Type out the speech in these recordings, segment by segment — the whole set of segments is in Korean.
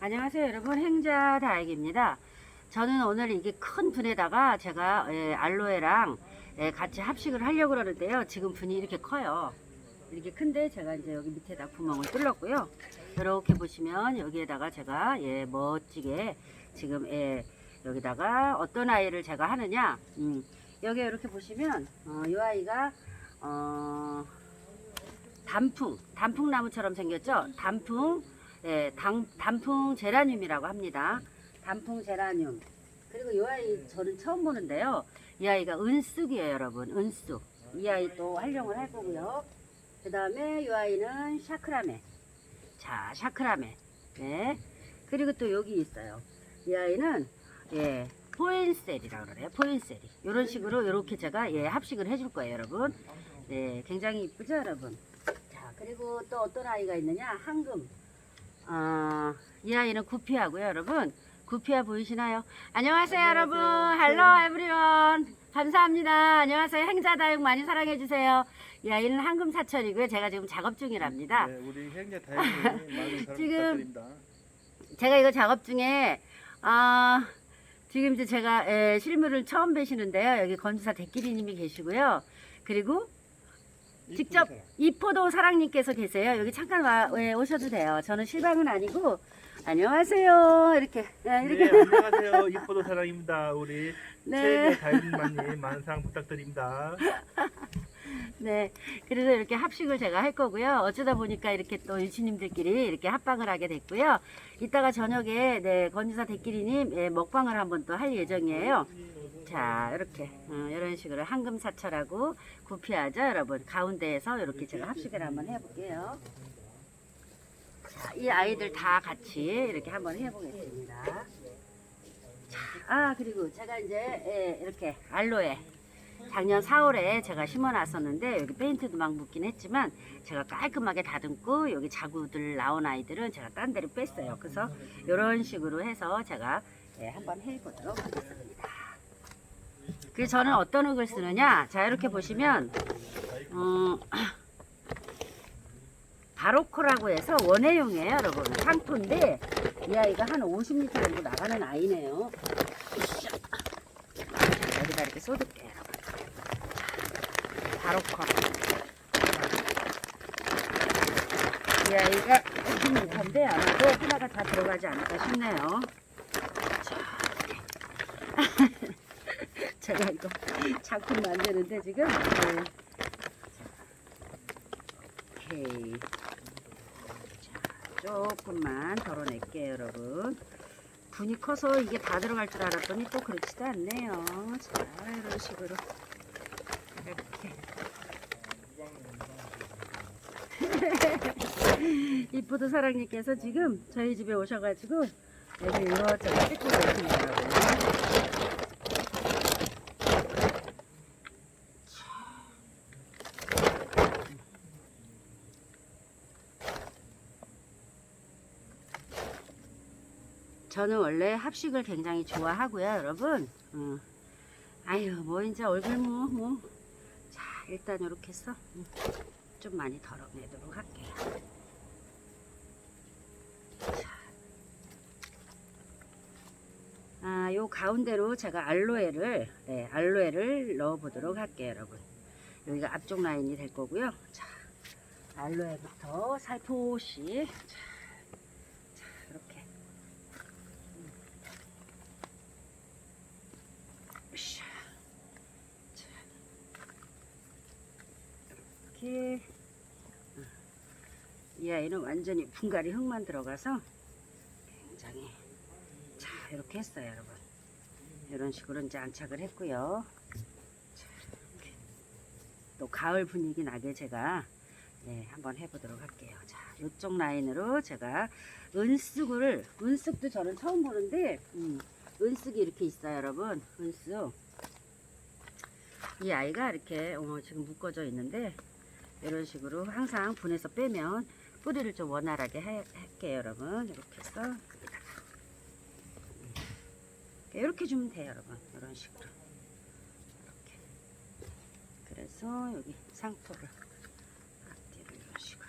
안녕하세요 여러분. 행자 다육입니다. 저는 오늘 이게 큰 분에다가 제가 예, 알로에랑 예, 같이 합식을 하려고 그러는데요. 지금 분이 이렇게 커요. 이렇게 큰데 제가 이제 여기 밑에다 구멍을 뚫었고요. 이렇게 보시면 여기에다가 제가 예, 멋지게 지금 예, 여기다가 어떤 아이를 제가 하느냐. 음, 여기 이렇게 보시면 어, 이 아이가 어, 단풍 단풍나무처럼 생겼죠? 단풍 예, 단, 단풍 제라늄이라고 합니다. 단풍 제라늄. 그리고 이 아이 저는 처음 보는데요. 이 아이가 은쑥이에요, 여러분. 은쑥. 이 아이 또 활용을 할 거고요. 그 다음에 이 아이는 샤크라메. 자, 샤크라메. 네. 그리고 또 여기 있어요. 이 아이는 예, 포인셀이라고 그래요. 포인셀이. 이런 식으로 이렇게 제가 예, 합식을 해줄 거예요, 여러분. 네, 굉장히 이쁘죠, 여러분. 자, 그리고 또 어떤 아이가 있느냐? 황금. 어, 이 아이는 구피하고요, 여러분. 구피아 보이시나요? 안녕하세요, 여러분. 할로 에브리원. 감사합니다. 안녕하세요. 행자다육 많이 사랑해 주세요. 이 아이는 황금 사철이고요. 제가 지금 작업 중이랍니다. 네, 우리 행자 다행히 많은 사랑 지금 부탁드립니다. 제가 이거 작업 중에 아 지금 이제 제가 에, 실물을 처음 뵈시는데요. 여기 건주사 대끼리님이 계시고요. 그리고 직접. 이포도 사랑님께서 계세요. 여기 잠깐 와, 예, 오셔도 돼요. 저는 실방은 아니고 안녕하세요. 이렇게 예, 이렇게 네, 안녕하세요. 이포도 사랑입니다. 우리 네. 다육맘님 많은 사랑 부탁드립니다. 네. 그래서 이렇게 합식을 제가 할 거고요. 어쩌다 보니까 이렇게 또 유치님들끼리 이렇게 합방을 하게 됐고요. 이따가 저녁에 네, 건지사 대끼리님 예, 먹방을 한번 또 할 예정이에요. 자, 이렇게 어, 이런 식으로 황금 사철하고 구피하죠, 여러분. 가운데에서 이렇게 제가 합식을 한번 해볼게요. 자, 이 아이들 다 같이 이렇게 한번 해보겠습니다. 자, 아 그리고 제가 이제 예, 이렇게 알로에 작년 4월에 제가 심어놨었는데 여기 페인트도 막 묻긴 했지만 제가 깔끔하게 다듬고 여기 자구들 나온 아이들은 제가 딴 데로 뺐어요. 그래서 이런 식으로 해서 제가 예, 한번 해보도록 하겠습니다. 그래서 저는 어떤 흙을 쓰느냐? 자 이렇게 보시면 음, 바로코라고 해서 원예용이에요, 여러분. 상토인데 이 아이가 한 50리터 정도 나가는 아이네요. 자, 여기다 이렇게 쏟을게요. 바로코. 이 아이가 50리터인데 아마도 하나가 다 들어가지 않을까 싶네요. 자, 이렇게. 제가 이거 작품 만드는데 지금 네. 자, 오케이. 자, 조금만 덜어낼게요, 여러분. 분이 커서 이게 다 들어갈 줄 알았더니 또 그렇지도 않네요. 자, 이런 식으로. 이렇게. 이쁘도 사랑님께서 지금 저희 집에 오셔가지고 여기 이것저것 찍고 계시더라 저는 원래 합식을 굉장히 좋아하고요, 여러분. 어. 아유, 뭐 이제 얼굴 뭐 뭐. 자, 일단 이렇게 해서 음, 좀 많이 덜어내도록 할게요. 자. 아, 요 가운데로 제가 알로에를 네, 알로에를 넣어 보도록 할게요, 여러분. 여기가 앞쪽 라인이 될 거고요. 자, 알로에부터 살포시 자, 자, 이렇게 으쌰. 자, 이렇게. 어, 이 아이는 완전히 분갈이 흙만 들어가서 굉장히 자 이렇게 했어요 여러분. 이런 식으로 이제 안착을 했고요. 자, 이렇게. 또 가을 분위기 나게 제가 네, 한번 해보도록 할게요. 자 이쪽 라인으로 제가 은쑥을 은쑥도 저는 처음 보는데 음, 은쑥이 이렇게 있어요 여러분. 은쑥. 이 아이가 이렇게 어, 지금 묶어져 있는데 이런 식으로 항상 분해서 빼면 뿌리를 좀 원활하게 해, 할게요 여러분. 이렇게 해서 이렇게 주면 돼요 여러분. 이런 식으로. 이렇게. 그래서 여기 상토를 앞뒤로 이런 식으로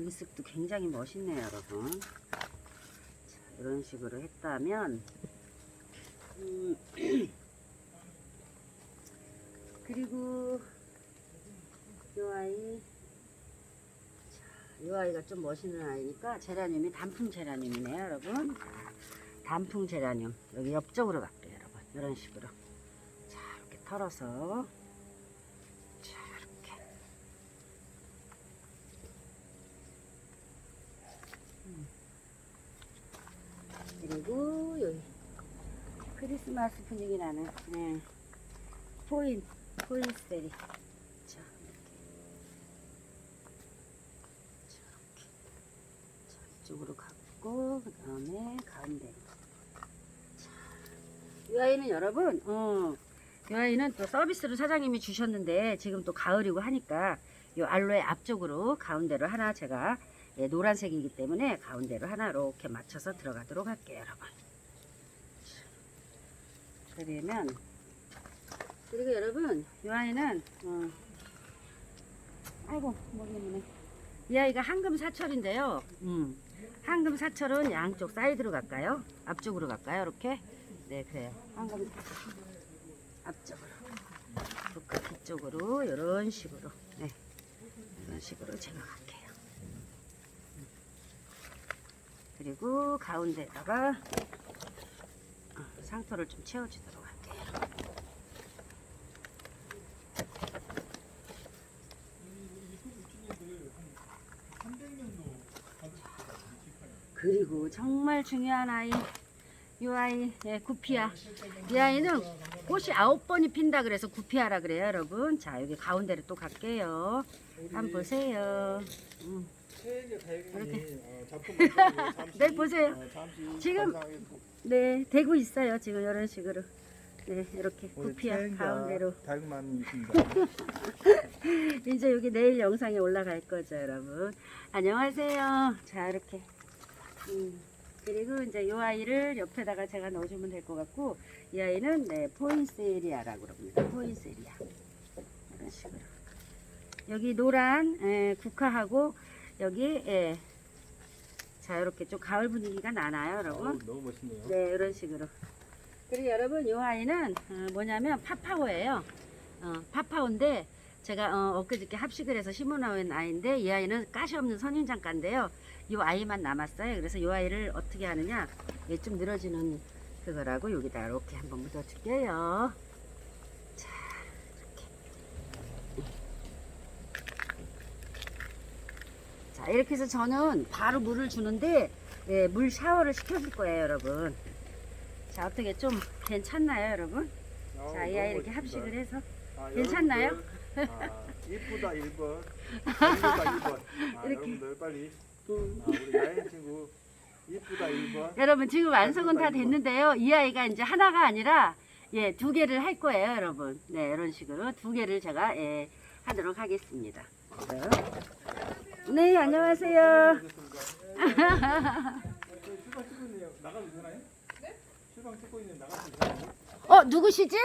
은색도 굉장히 멋있네요, 여러분. 자, 이런 식으로 했다면, 음, 그리고 이 아이, 자, 이 아이가 좀 멋있는 아이니까 제라늄이 단풍 제라늄이네요, 여러분. 자, 단풍 제라늄 여기 옆쪽으로 갈게요, 여러분. 이런 식으로. 자, 이렇게 털어서. 자, 이렇게. 음. 그리고 여기 크리스마스 분위기 나는 네. 포인 포인세리 자 이렇게. 자 이렇게. 자 이쪽으로 갖고 그 다음에 가운데로 자, 이 아이는 여러분 어, 이 아이는 또 서비스로 사장님이 주셨는데 지금 또 가을이고 하니까 이 알로에 앞쪽으로 가운데로 하나 제가 예, 노란색이기 때문에 가운데로 하나 이렇게 맞춰서 들어가도록 할게요 여러분. 그러면 그리고 여러분 이 아이는 어, 아이고 목이 무네. 이 아이가 황금 사철인데요. 음, 황금 사철은 양쪽 사이드로 갈까요? 앞쪽으로 갈까요? 이렇게? 네 그래요. 황금 사철 앞쪽으로. 조카 뒤쪽으로 이런 식으로. 네 이런 식으로 제가 갈게요 그리고 가운데다가 어, 상토를 좀 채워주도록 할게요. 그리고 정말 중요한 아이, 이 아이, 예, 구피아. 이 아이는 꽃이 아홉 번이 핀다 그래서 구피아라 그래요, 여러분. 자, 여기 가운데로 또 갈게요. 한번 보세요. 음. 이렇게 작품 만들고 잠시 네, 보세요. 어, 잠시 지금 네, 되고 있어요. 지금 이런 식으로. 네, 이렇게 오늘 구피아 태행자 가운데로. 이제 여기 내일 영상에 올라갈 거죠, 여러분. 안녕하세요. 자, 이렇게. 음, 그리고 이제 이 아이를 옆에다가 제가 넣어주면 될 것 같고, 이 아이는 네, 포인세리아라고 그럽니다. 포인세리아. 이런 식으로. 여기 노란 에, 국화하고 여기 예. 자 이렇게 좀 가을 분위기가 나나요, 여러분? 어우, 너무 멋있네요. 네, 이런 식으로. 그리고 여러분, 이 아이는 어, 뭐냐면 파파오예요. 어, 파파오인데 제가 어, 엊그저께 합식을 해서 심어놓은 아이인데 이 아이는 가시 없는 선인장가인데요. 이 아이만 남았어요. 그래서 이 아이를 어떻게 하느냐, 얘좀 늘어지는 그거라고 여기다 이렇게 한번 묻어줄게요. 이렇게. 해서 저는 바로 물을 주는데 예, 물 샤워를 시켜줄 거예요, 여러분. 자, 어떻게 좀 괜찮나요, 여러분? 아우, 자, 이 아이 이렇게. 합식을 해서 아, 괜찮나요? 아, 이쁘다 1번, 이쁘다 2번. 아, 이렇게. 여러분들 빨리 음. 아, 우리 나인 친구 이쁘다 1번. 여러분 지금 완성은 다. 됐는데요. 이 아이가 이제 하나가 아니라 예, 두 개를 할 거예요, 여러분. 네, 이런 식으로 두 개를 제가 예, 하도록 하겠습니다. 자. 네, 안녕하세요. 네? 어, 누구시지?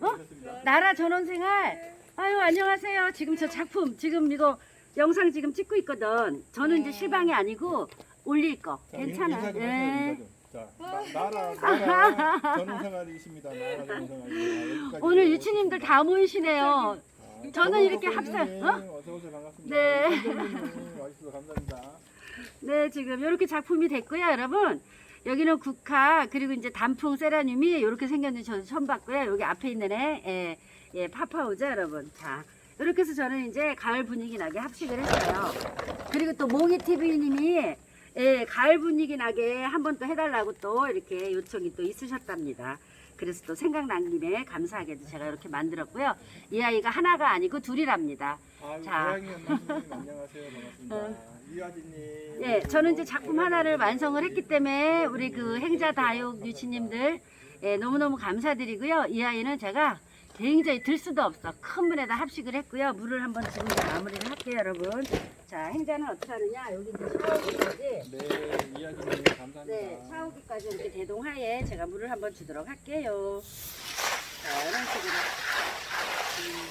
어? 나라 전원생활. 아유, 안녕하세요. 지금 저 작품 지금 이거 영상 지금 찍고 있거든. 저는 이제 실방이 아니고 올릴 거. 네. 인사 좀. 자, 나, 나라, 나라 전원생활이십니다. 나라 전원생활. 오늘 유치님들 다 모이시네요. 저는 이렇게 합산- 어? 어서 오세요. 반갑습니다. 네. 선생님 와주셔서 감사합니다. 네, 지금 이렇게 작품이 됐고요, 여러분. 여기는 국화 그리고 이제 단풍 세라늄이 이렇게 생겼는지 저는 처음 봤고요. 여기 앞에 있는 애, 예, 예, 파파오죠, 여러분. 자, 이렇게 해서 저는 이제 가을 분위기 나게 합식을 했어요. 그리고 또 몽이 TV님이 예, 가을 분위기 나게 한번 또 해달라고 또 이렇게 요청이 또 있으셨답니다. 그래서 또 생각난 김에 감사하게도 제가 이렇게 만들었고요. 이 아이가 하나가 아니고 둘이랍니다. 아유, 자. 고양이 엄마님 안녕하세요. 반갑습니다. 이화진님. 예, 저는 이제 작품 하나를 완성을 했기 때문에 우리 그 행자 다육 유치님들 예, 너무너무 감사드리고요. 이 아이는 제가 굉장히 들 수도 없어. 큰 물에다 합식을 했고요. 물을 한번 지금 마무리를 할게요, 여러분. 자, 행자는 어떻게 하느냐? 여기 이제 샤워기까지. 네, 이화진님 감사합니다. 네, 샤워기까지 이렇게 대동하에 제가 물을 한번 주도록 할게요. 자, 이런 식으로. 음.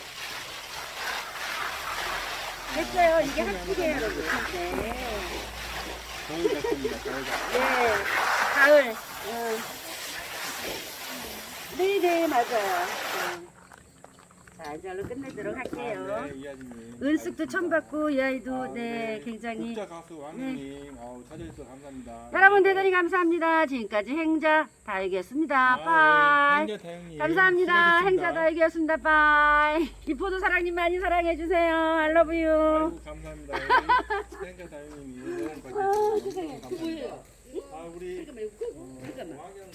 됐어요. 이게 합식이에요, 여러분. 네. 같습니다. 거울 같. 네. 가을. 응. 네, 네, 맞아요. 응. 자, 이제 얼른 끝내도록 할게요. 아, 네, 이하진님. 은숙도 처음 받고 이 아이도 아, 네, 우리 굉장히 국자 가수 왕님, 아우 찾아주셔서 감사합니다. 여러분 대단히 감사합니다. 지금까지 행자 다육이었습니다. 아, 빠이. 네, 행자 다영님. 감사합니다. 수고하셨습니다. 행자 다육이었습니다. 빠이. 이포도 사랑님 많이 사랑해 주세요. I love you. 아이고 감사합니다. 우리 행자 다영님이 응원까지 아, 세상에. 너무 감사합니다. 아 우리 잠깐만, 이거 끄고, 어, 잠깐만. 어,